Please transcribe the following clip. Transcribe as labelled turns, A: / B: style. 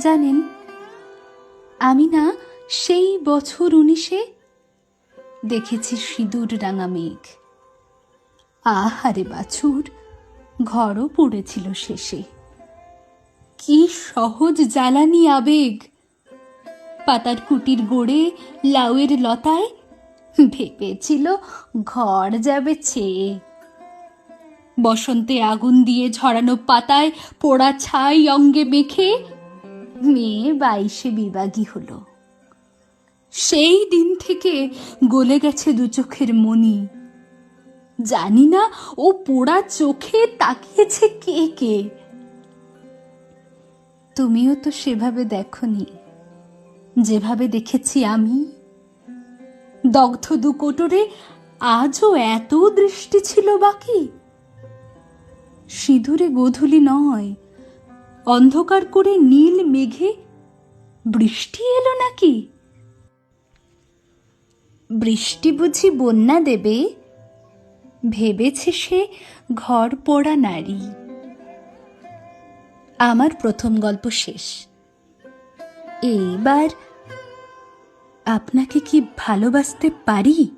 A: জানেন, আমি না সেই বছর উনিশে দেখেছি সিঁদুর রাঙা মেঘ। আহারে বাছুর, ঘরও পড়েছিল শেষে। কি সহজ জ্বালানি আবেগ। পাতার কুটির গোড়ে লাউয়ের লতায় ভেবেছিল ঘর যাবে ছেয়ে। বসন্তে আগুন দিয়ে ঝরানো পাতায় পোড়া ছাই অঙ্গে মেখে মেয়ে বাইশে বিবাগী হলো। সেই দিন থেকে গলে গেছে দু চোখের মনি। জানি না ও পোড়া চোখে তাকিয়েছে কে কে। তুমিও তো সেভাবে দেখনি। যেভাবে দেখেছি আমি। দগ্ধ দু কোটরে আজও এত দৃষ্টি ছিল বাকি। সিঁদুরে গোধূলি নয় অন্ধকার করে নীল মেঘে বৃষ্টি এলো নাকি? বৃষ্টি বুঝি বন্যা দেবে? ভেবেছে সে ঘর পোড়া নারী। আমার প্রথম গল্প শেষ। এইবার আপনাকে কি ভালোবাসতে পারি?